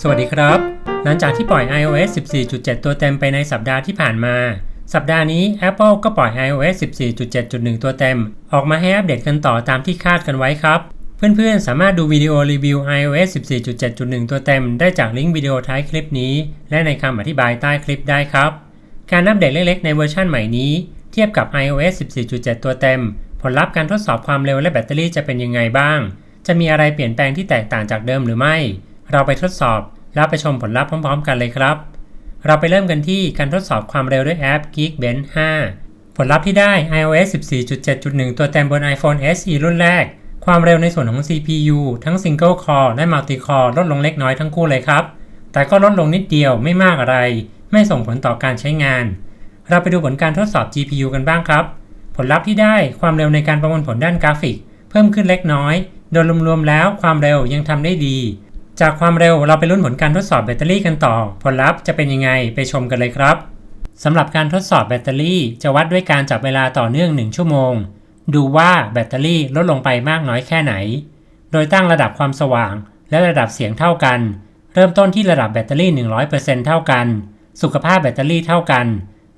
สวัสดีครับ หลังจากที่ปล่อย iOS 14.7 ตัวเต็มไปในสัปดาห์ที่ผ่านมา สัปดาห์นี้ Apple ก็ปล่อย iOS 14.7.1 ตัวเต็ม ออกมาให้อัปเดตกันต่อตามที่คาดกันไว้ครับ เพื่อนๆ สามารถดูวิดีโอรีวิว iOS 14.7.1 ตัวเต็ม ได้จากลิงก์วิดีโอท้ายคลิปนี้ และในคำอธิบายใต้คลิปได้ครับ การอัปเดตเล็กๆ ในเวอร์ชันใหม่นี้ เทียบกับ iOS 14.7 ตัวเต็ม ผลลัพธ์การทดสอบความเร็วและแบตเตอรี่จะเป็นยังไงบ้าง จะมีอะไรเปลี่ยนแปลงที่แตกต่างจากเดิมหรือไม่ เราไปทดสอบแล้วไปชมผลลัพธ์พร้อม ๆ กันเลยครับ เราไปเริ่มกันที่การทดสอบความเร็วด้วยแอป Geekbench 5 ผลลัพธ์ที่ได้ iOS 14.7.1 ตัวเต็มบน iPhone SE รุ่นแรก ความเร็วในส่วนของ CPU ทั้ง Single Core และ Multi Core ลดลงเล็กน้อยทั้งคู่เลยครับ แต่ก็ลดลงนิดเดียวไม่มากอะไร ไม่ส่งผลต่อการใช้งาน เราไปดูผลการทดสอบ GPU กันบ้างครับ ผลลัพธ์ที่ได้ความเร็วในการประมวลผลด้านกราฟิก เพิ่มขึ้นเล็กน้อย โดยรวมๆแล้วความเร็วยังทำได้ดี จากความเร็วเราไปลุ้นผลการทดสอบแบตเตอรี่กันต่อ ผลลัพธ์จะเป็นยังไงไปชมกันเลยครับสำหรับการทดสอบแบตเตอรี่จะวัดด้วยการจับเวลาต่อเนื่อง 1 ชั่วโมง ดูว่าแบตเตอรี่ลดลงไปมากน้อยแค่ไหน โดยตั้งระดับความสว่าง และระดับเสียงเท่ากัน เริ่มต้นที่ระดับแบตเตอรี่ 100%เท่ากัน สุขภาพแบตเตอรี่เท่ากัน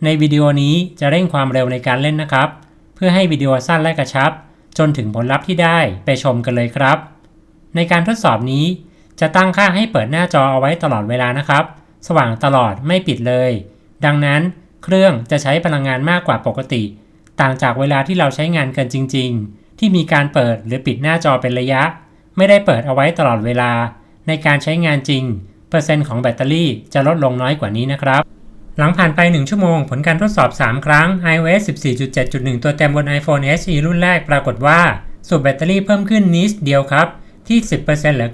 ในวิดีโอนี้จะเร่งความเร็วในการเล่นนะครับ เพื่อให้วิดีโอสั้นและกระชับ จนถึงผลลัพธ์ที่ได้ไปชมกันเลยครับ ในการทดสอบนี้ จะตั้งค่าให้เปิดหน้าจอเอาไว้ตลอดเวลานะครับ สว่างตลอดไม่ปิดเลย ดังนั้นเครื่องจะใช้พลังงานมากกว่าปกติ ต่างจากเวลาที่เราใช้งานกันจริง ๆ ที่มีการเปิดหรือปิดหน้าจอเป็นระยะ ไม่ได้เปิดเอาไว้ตลอดเวลา ในการใช้งานจริง เปอร์เซ็นต์ของแบตเตอรี่จะลดลงน้อยกว่านี้นะครับ หลังผ่านไป 1 ชั่วโมง ผลการทดสอบ 3 ครั้ง iOS 14.7.1 ตัวเต็มบน iPhone SE รุ่นแรกปรากฏว่าสูบแบตเตอรี่เพิ่มขึ้นนิดเดียวครับ ที่ 10%เหลือ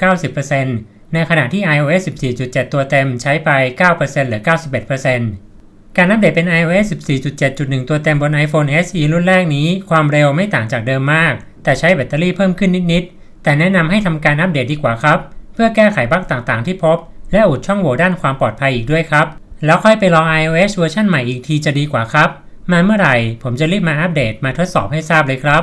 90%ในขณะที่ iOS 14.7 ตัวเต็มใช้ไป9%เหลือ 91%การอัปเดตเป็น iOS 14.7.1 ตัวเต็มบน iPhone SE รุ่นแรกนี้ ความเร็วไม่ต่างจากเดิมมาก แต่ใช้แบตเตอรี่เพิ่มขึ้นนิด ๆ แต่แนะนำให้ทำการอัปเดตดีกว่าครับ เพื่อแก้ไขบั๊กต่าง ๆ ที่พบ และอุดช่องโหว่ด้านความปลอดภัยอีกด้วยครับ แล้วค่อยไปรอ iOS เวอร์ชันใหม่อีกทีจะดีกว่าครับ มาเมื่อไหร่ผมจะรีบมาอัปเดตมาทดสอบให้ทราบเลยครับ